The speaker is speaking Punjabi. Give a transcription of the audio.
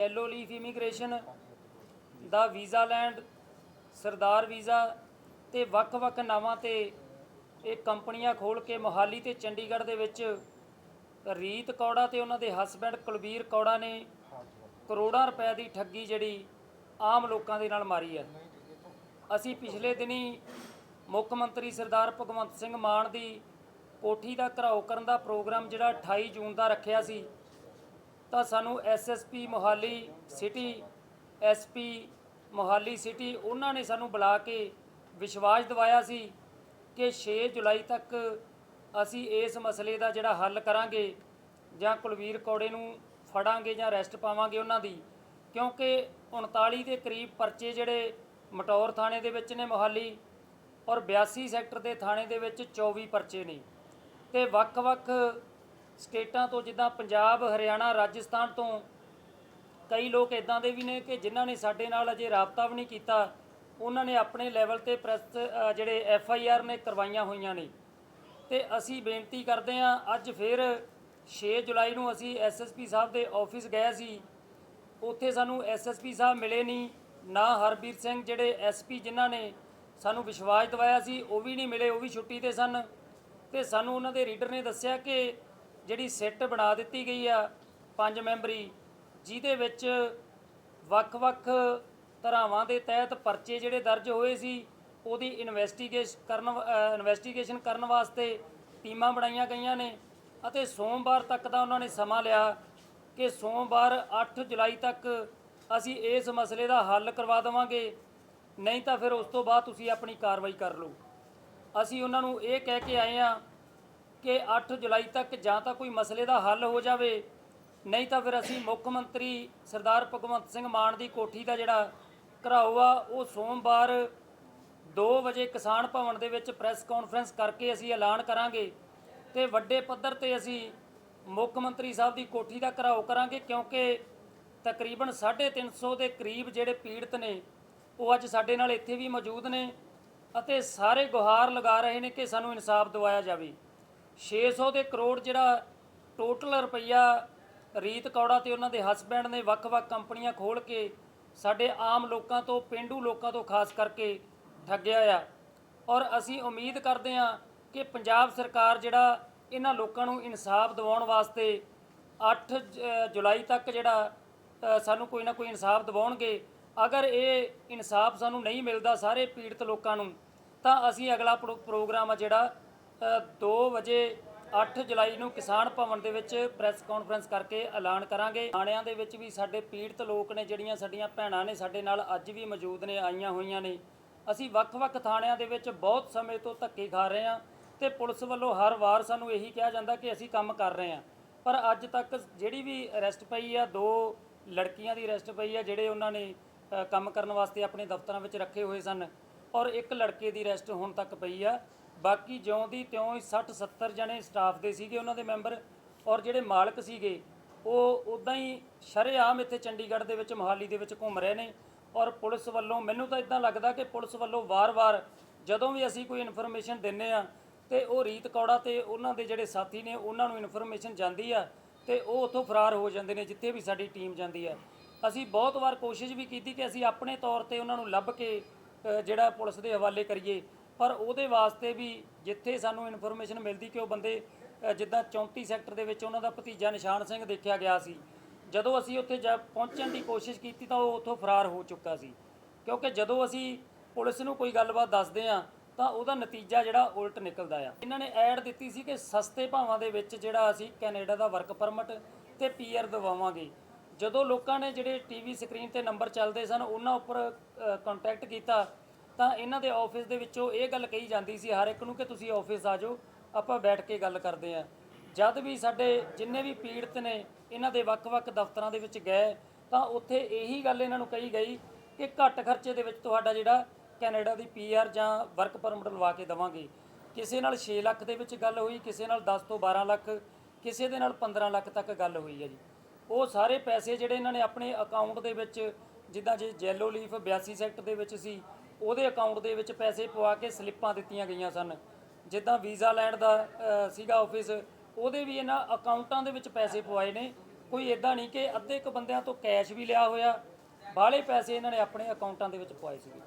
ਯੈਲੋ ਲੀਫ ਇਮੀਗ੍ਰੇਸ਼ਨ ਦਾ ਵੀਜ਼ਾ ਲੈਂਡ ਸਰਦਾਰ ਵੀਜ਼ਾ ਤੇ ਵੱਖ-ਵੱਖ ਨਾਵਾਂ ਤੇ ਇਹ ਕੰਪਨੀਆਂ ਖੋਲ ਕੇ ਮੋਹਾਲੀ ਤੇ ਚੰਡੀਗੜ੍ਹ ਦੇ ਵਿੱਚ ਰੀਤ ਕੌੜਾ ਤੇ ਉਹਨਾਂ ਦੇ ਹਸਬੰਡ ਕੁਲਬੀਰ ਕੌੜਾ ਨੇ ਕਰੋੜਾਂ ਰੁਪਏ ਦੀ ਠੱਗੀ ਜਿਹੜੀ ਆਮ ਲੋਕਾਂ ਦੇ ਨਾਲ ਮਾਰੀ ਹੈ। ਅਸੀਂ ਪਿਛਲੇ ਦਿਨੀ ਮੁੱਖ ਮੰਤਰੀ ਸਰਦਾਰ ਭਗਵੰਤ ਸਿੰਘ ਮਾਨ ਦੀ ਕੋਠੀ ਦਾ ਘਰਾਓ ਕਰਨ ਦਾ ਪ੍ਰੋਗਰਾਮ ਜਿਹੜਾ 28 ਜੂਨ ਦਾ ਰੱਖਿਆ ਸੀ ਤਾਂ ਸਾਨੂੰ SSP Mohali city SP Mohali city ਉਹਨਾਂ ਨੇ ਸਾਨੂੰ ਬੁਲਾ ਕੇ ਵਿਸ਼ਵਾਸ ਦਿਵਾਇਆ ਸੀ ਕਿ 6 ਜੁਲਾਈ ਤੱਕ ਅਸੀਂ ਇਸ ਮਸਲੇ ਦਾ ਜਿਹੜਾ ਹੱਲ ਕਰਾਂਗੇ ਜਾਂ ਕੁਲਵੀਰ ਕੌੜੇ ਨੂੰ ਫੜਾਂਗੇ ਜਾਂ ਅਰੈਸਟ ਪਾਵਾਂਗੇ ਉਹਨਾਂ ਦੀ, ਕਿਉਂਕਿ 39 ਦੇ ਕਰੀਬ ਪਰਚੇ ਜਿਹੜੇ ਮਟੌਰ ਥਾਣੇ ਦੇ ਵਿੱਚ ਨੇ ਮੋਹਾਲੀ ਔਰ 82 ਸੈਕਟਰ ਦੇ ਥਾਣੇ ਦੇ ਵਿੱਚ 24 ਪਰਚੇ ਨੇ। ਤੇ ਵੱਖ-ਵੱਖ ਸਟੇਟਾਂ ਤੋਂ ਜਿੱਦਾਂ ਪੰਜਾਬ, ਹਰਿਆਣਾ, ਰਾਜਸਥਾਨ ਤੋਂ ਕਈ ਲੋਕ ਇਦਾਂ ਦੇ ਵੀ ਨੇ ਕਿ ਜਿਨ੍ਹਾਂ ਨੇ ਸਾਡੇ ਨਾਲ ਅਜੇ ਰਾਬਤਾ ਵੀ ਨਹੀਂ ਕੀਤਾ, ਉਹਨਾਂ ਨੇ ਆਪਣੇ ਲੈਵਲ ਤੇ ਪ੍ਰੈਸ ਜਿਹੜੇ ਐਫ ਆਈ ਆਰ ਨੇ ਕਰਵਾਈਆਂ ਹੋਈਆਂ ਨੇ। ਤੇ ਅਸੀਂ ਬੇਨਤੀ ਕਰਦੇ ਹਾਂ, ਅੱਜ ਫਿਰ 6 ਜੁਲਾਈ ਨੂੰ ਅਸੀਂ ਐਸ ਐਸ ਪੀ ਸਾਹਿਬ ਦੇ ਆਫਿਸ ਗਏ ਸੀ। ਉੱਥੇ ਸਾਨੂੰ ਐਸ ਐਸ ਪੀ ਸਾਹਿਬ ਮਿਲੇ ਨਹੀਂ, ਨਾ ਹਰਬੀਰ ਸਿੰਘ ਜਿਹੜੇ ਐਸ ਪੀ ਜਿਨ੍ਹਾਂ ਨੇ ਸਾਨੂੰ ਵਿਸ਼ਵਾਸ ਦਿਵਾਇਆ ਸੀ, ਉਹ ਵੀ ਨਹੀਂ ਮਿਲੇ, ਉਹ ਵੀ ਛੁੱਟੀ ਤੇ ਸਨ। ਤੇ ਸਾਨੂੰ ਉਹਨਾਂ ਦੇ ਰੀਡਰ ਨੇ ਦੱਸਿਆ ਕਿ ਜਿਹੜੀ ਸਿੱਟ ਬਣਾ ਦਿੱਤੀ ਗਈ ਆ ਪੰਜ ਮੈਂਬਰੀ, ਜਿਹਦੇ ਵਿੱਚ ਵੱਖ-ਵੱਖ ਧਰਾਵਾਂ ਦੇ ਤਹਿਤ ਪਰਚੇ ਜਿਹੜੇ ਦਰਜ ਹੋਏ ਸੀ, ਉਹਦੀ ਇਨਵੈਸਟੀਗੇਸ਼ਨ ਕਰਨ ਇਨਵੈਸਟੀਗੇਸ਼ਨ ਕਰਨ ਵਾਸਤੇ ਟੀਮਾਂ ਬਣਾਈਆਂ ਗਈਆਂ ਨੇ ਅਤੇ ਸੋਮਵਾਰ ਤੱਕ ਦਾ ਉਹਨਾਂ ਨੇ ਸਮਾਂ ਲਿਆ ਕਿ ਸੋਮਵਾਰ 8 ਜੁਲਾਈ ਤੱਕ ਅਸੀਂ ਇਸ ਮਸਲੇ ਦਾ ਹੱਲ ਕਰਵਾ ਦੇਵਾਂਗੇ। ਨਹੀਂ ਤਾਂ ਫਿਰ ਉਸ ਤੋਂ ਬਾਅਦ ਤੁਸੀਂ ਆਪਣੀ ਕਾਰਵਾਈ ਕਰ ਲਓ। ਅਸੀਂ ਉਹਨਾਂ ਨੂੰ ਇਹ ਕਹਿ ਕੇ ਆਏ ਆ ਕਿ 8 ਜੁਲਾਈ ਤੱਕ ਜਾਂ ਤਾਂ ਕੋਈ ਮਸਲੇ ਦਾ ਹੱਲ ਹੋ ਜਾਵੇ, ਨਹੀਂ ਤਾਂ ਫਿਰ ਅਸੀਂ ਮੁੱਖ ਮੰਤਰੀ ਸਰਦਾਰ ਭਗਵੰਤ ਸਿੰਘ ਮਾਨ ਦੀ ਕੋਠੀ ਦਾ ਜਿਹੜਾ ਘਰਾਓ ਆ, ਉਹ ਸੋਮਵਾਰ 2 ਵਜੇ ਕਿਸਾਨ ਭਵਨ ਦੇ ਵਿੱਚ ਪ੍ਰੈਸ ਕਾਨਫਰੰਸ ਕਰਕੇ ਅਸੀਂ ਐਲਾਨ ਕਰਾਂਗੇ ਤੇ ਵੱਡੇ ਪੱਧਰ ਤੇ ਅਸੀਂ ਮੁੱਖ ਮੰਤਰੀ ਸਾਹਿਬ ਦੀ ਕੋਠੀ ਦਾ ਘਰਾਓ ਕਰਾਂਗੇ ਕਿਉਂਕਿ ਤਕਰੀਬਨ 350 ਦੇ ਕਰੀਬ ਜਿਹੜੇ ਪੀੜਤ ਨੇ, ਉਹ ਅੱਜ ਸਾਡੇ ਨਾਲ ਇੱਥੇ ਵੀ ਮੌਜੂਦ ਨੇ ਅਤੇ ਸਾਰੇ ਗੁਹਾਰ ਲਗਾ ਰਹੇ ਨੇ ਕਿ ਸਾਨੂੰ ਇਨਸਾਫ ਦਿਵਾਇਆ ਜਾਵੇ। 600 ਦੇ ਕਰੋੜ ਜਿਹੜਾ ਟੋਟਲ ਰੁਪਈਆ ਰੀਤ ਕੌੜਾ ਤੇ ਉਹਨਾਂ ਦੇ ਹਸਬੈਂਡ ਨੇ ਵੱਖ-ਵੱਖ ਕੰਪਨੀਆਂ ਖੋਲ ਕੇ ਸਾਡੇ ਆਮ ਲੋਕਾਂ ਤੋਂ, ਪਿੰਡੂ ਲੋਕਾਂ ਤੋਂ ਖਾਸ ਕਰਕੇ ਠੱਗਿਆ ਆ। ਔਰ ਅਸੀਂ ਉਮੀਦ ਕਰਦੇ ਹਾਂ ਕਿ ਪੰਜਾਬ ਸਰਕਾਰ ਜਿਹੜਾ ਇਹਨਾਂ ਲੋਕਾਂ ਨੂੰ ਇਨਸਾਫ ਦਿਵਾਉਣ ਵਾਸਤੇ 8 ਜ- ਜੁਲਾਈ ਤੱਕ ਜਿਹੜਾ ਸਾਨੂੰ ਕੋਈ ਨਾ ਕੋਈ ਇਨਸਾਫ ਦਿਵਾਉਣਗੇ। ਅਗਰ ਇਹ ਇਨਸਾਫ ਸਾਨੂੰ ਨਹੀਂ ਮਿਲਦਾ ਸਾਰੇ ਪੀੜਤ ਲੋਕਾਂ ਨੂੰ, ਤਾਂ ਅਸੀਂ ਅਗਲਾ ਪ੍ਰੋ- ਪ੍ਰੋਗਰਾਮ ਆ ਜਿਹੜਾ 2 ਵਜੇ 8 ਜੁਲਾਈ ਨੂੰ ਕਿਸਾਨ ਭਵਨ ਦੇ ਵਿੱਚ ਪ੍ਰੈਸ ਕਾਨਫਰੰਸ ਕਰਕੇ ਐਲਾਨ ਕਰਾਂਗੇ। ਥਾਣਿਆਂ ਦੇ ਵਿੱਚ ਵੀ ਸਾਡੇ ਪੀੜਤ ਲੋਕ ਨੇ, ਜਿਹੜੀਆਂ ਸਾਡੀਆਂ ਭੈਣਾਂ ਨੇ, ਸਾਡੇ ਨਾਲ ਅੱਜ ਵੀ ਮੌਜੂਦ ਨੇ, ਆਈਆਂ ਹੋਈਆਂ ਨੇ। ਅਸੀਂ ਵੱਖ-ਵੱਖ ਥਾਣਿਆਂ ਦੇ ਵਿੱਚ ਬਹੁਤ ਸਮੇਂ ਤੋਂ ਧੱਕੇ ਖਾ ਰਹੇ ਹਾਂ ਤੇ ਪੁਲਿਸ ਵੱਲੋਂ ਹਰ ਵਾਰ ਸਾਨੂੰ ਇਹੀ ਕਿਹਾ ਜਾਂਦਾ ਕਿ ਅਸੀਂ ਕੰਮ ਕਰ ਰਹੇ ਹਾਂ। ਪਰ ਅੱਜ ਤੱਕ ਜਿਹੜੀ ਵੀ ਅਰੈਸਟ ਪਈ ਆ, ਦੋ ਲੜਕੀਆਂ ਦੀ ਅਰੈਸਟ ਪਈ ਆ, ਜਿਹੜੇ ਉਹਨਾਂ ਨੇ ਕੰਮ ਕਰਨ ਵਾਸਤੇ ਆਪਣੇ ਦਫ਼ਤਰਾਂ ਵਿੱਚ ਰੱਖੇ ਹੋਏ ਸਨ ਔਰ ਇੱਕ ਲੜਕੇ ਦੀ ਅਰੈਸਟ ਹੁਣ ਤੱਕ ਪਈ ਆ। ਬਾਕੀ ਜਿਉਂ ਦੀ ਤਿਉਂ ਹੀ 60 70 ਜਣੇ ਸਟਾਫ ਦੇ ਸੀਗੇ ਉਹਨਾਂ ਦੇ ਮੈਂਬਰ ਔਰ ਜਿਹੜੇ ਮਾਲਕ ਸੀਗੇ, ਉਹ ਉਦਾਂ ਹੀ ਸ਼ਰੇਆਮ ਇੱਥੇ ਚੰਡੀਗੜ੍ਹ ਦੇ ਵਿੱਚ ਮੋਹਾਲੀ ਦੇ ਵਿੱਚ ਘੁੰਮ ਰਹੇ ਨੇ ਔਰ ਪੁਲਿਸ ਵੱਲੋਂ, ਮੈਨੂੰ ਤਾਂ ਇਦਾਂ ਲੱਗਦਾ ਕਿ ਪੁਲਿਸ ਵੱਲੋਂ ਵਾਰ-ਵਾਰ ਜਦੋਂ ਵੀ ਅਸੀਂ ਕੋਈ ਇਨਫੋਰਮੇਸ਼ਨ ਦਿੰਨੇ ਆ ਤੇ ਉਹ ਰੀਤ ਕੌੜਾ ਤੇ ਉਹਨਾਂ ਦੇ ਜਿਹੜੇ ਸਾਥੀ ਨੇ, ਉਹਨਾਂ ਨੂੰ ਇਨਫੋਰਮੇਸ਼ਨ ਜਾਂਦੀ ਆ ਤੇ ਉਹ ਉੱਥੋਂ ਫਰਾਰ ਹੋ ਜਾਂਦੇ ਨੇ, ਜਿੱਥੇ ਵੀ ਸਾਡੀ ਟੀਮ ਜਾਂਦੀ ਹੈ ਅਸੀਂ ਬਹੁਤ ਵਾਰ ਕੋਸ਼ਿਸ਼ ਵੀ ਕੀਤੀ ਕਿ ਅਸੀਂ ਆਪਣੇ ਤੌਰ ਤੇ ਉਹਨਾਂ ਨੂੰ ਲੱਭ ਕੇ ਜਿਹੜਾ ਪੁਲਿਸ ਦੇ ਹਵਾਲੇ ਕਰੀਏ। ਪਰ ਉਹਦੇ ਵਾਸਤੇ ਵੀ ਜਿੱਥੇ ਸਾਨੂੰ ਇਨਫੋਰਮੇਸ਼ਨ ਮਿਲਦੀ ਕਿ ਉਹ ਬੰਦੇ ਜਿੱਦਾਂ 34 ਸੈਕਟਰ ਦੇ ਵਿੱਚ ਉਹਨਾਂ ਦਾ ਭਤੀਜਾ ਨਿਸ਼ਾਨ ਸਿੰਘ ਦੇਖਿਆ ਗਿਆ ਸੀ। ਜਦੋਂ ਅਸੀਂ ਉੱਥੇ ਜਾ ਪਹੁੰਚਣ ਦੀ ਕੋਸ਼ਿਸ਼ ਕੀਤੀ ਤਾਂ ਉਹ ਉੱਥੋਂ ਫਰਾਰ ਹੋ ਚੁੱਕਾ ਸੀ। ਕਿਉਂਕਿ ਜਦੋਂ ਅਸੀਂ ਪੁਲਿਸ ਨੂੰ ਕੋਈ ਗੱਲਬਾਤ ਦੱਸਦੇ ਆ ਤਾਂ ਉਹਦਾ ਨਤੀਜਾ ਜਿਹੜਾ ਉਲਟ ਨਿਕਲਦਾ ਆ। ਇਹਨਾਂ ਨੇ ਐਡ ਦਿੱਤੀ ਸੀ ਕਿ ਸਸਤੇ ਭਾਵਾਂ ਦੇ ਵਿੱਚ ਜਿਹੜਾ ਅਸੀਂ ਕੈਨੇਡਾ ਦਾ ਵਰਕ ਪਰਮਿਟ ਤੇ ਪੀਆਰ ਦਵਾਵਾਂਗੇ। ਜਦੋਂ ਲੋਕਾਂ ਨੇ ਜਿਹੜੇ ਟੀਵੀ ਸਕਰੀਨ ਤੇ ਨੰਬਰ ਚੱਲਦੇ ਸਨ, ਉਹਨਾਂ ਉੱਪਰ ਕੰਟੈਕਟ ਕੀਤਾ ਤਾਂ ਇਹਨਾਂ ਦੇ ਆਫਿਸ ਦੇ ਵਿੱਚੋਂ ਇਹ ਗੱਲ ਕਹੀ ਜਾਂਦੀ ਸੀ ਹਰ ਇੱਕ ਨੂੰ ਕਿ ਤੁਸੀਂ ਆਫਿਸ ਆ ਜਾਓ, ਆਪਾਂ ਬੈਠ ਕੇ ਗੱਲ ਕਰਦੇ ਆਂ ਜਦ ਵੀ ਸਾਡੇ ਜਿੰਨੇ ਵੀ ਪੀੜਤ ਨੇ, ਇਹਨਾਂ ਦੇ ਵੱਖ-ਵੱਖ ਦਫ਼ਤਰਾਂ ਦੇ ਵਿੱਚ ਗਏ, ਤਾਂ ਉੱਥੇ ਇਹੀ ਗੱਲ ਇਹਨਾਂ ਨੂੰ ਕਹੀ ਗਈ ਕਿ ਘੱਟ ਖਰਚੇ ਦੇ ਵਿੱਚ ਤੁਹਾਡਾ ਜਿਹੜਾ ਕੈਨੇਡਾ ਦੀ ਪੀਆਰ ਜਾਂ ਵਰਕ ਪਰਮਿਟ ਲਵਾ ਕੇ ਦਵਾਂਗੇ। ਕਿਸੇ ਨਾਲ 6 ਲੱਖ ਦੇ ਵਿੱਚ ਗੱਲ ਹੋਈ, ਕਿਸੇ ਨਾਲ 10 ਤੋਂ 12 ਲੱਖ, ਕਿਸੇ ਦੇ ਨਾਲ 15 ਲੱਖ ਤੱਕ ਗੱਲ ਹੋਈ ਹੈ ਜੀ। ਉਹ ਸਾਰੇ ਪੈਸੇ ਜਿਹੜੇ ਇਹਨਾਂ ਨੇ ਆਪਣੇ ਅਕਾਊਂਟ ਦੇ ਵਿੱਚ, ਜਿੱਦਾਂ ਜੇ ਜੈਲੋ ਲੀਫ 82 ਸੈਕਟਰ ਦੇ ਵਿੱਚ ਸੀ ਉਹਦੇ ਅਕਾਊਂਟ ਦੇ ਵਿੱਚ ਪੈਸੇ ਪਵਾ ਕੇ ਸਲਿੱਪਾਂ ਦਿੱਤੀਆਂ ਗਈਆਂ ਸਨ। ਜਿੱਦਾਂ ਵੀਜ਼ਾ ਲੈਣ ਦਾ ਸੀਗਾ ਆਫਿਸ ਉਹਦੇ ਵੀ ਇਹਨਾਂ ਅਕਾਊਂਟਾਂ ਦੇ ਵਿੱਚ ਪੈਸੇ ਪਵਾਏ ਨੇ। ਕੋਈ ਇਦਾਂ ਨਹੀਂ ਕਿ ਅੱਧੇ ਕੁ ਬੰਦਿਆਂ ਤੋਂ ਕੈਸ਼ ਵੀ ਲਿਆ ਹੋਇਆ, ਬਾਹਲੇ ਪੈਸੇ ਇਹਨਾਂ ਨੇ ਆਪਣੇ ਅਕਾਊਂਟਾਂ ਦੇ ਵਿੱਚ ਪਵਾਏ ਸੀਗੇ।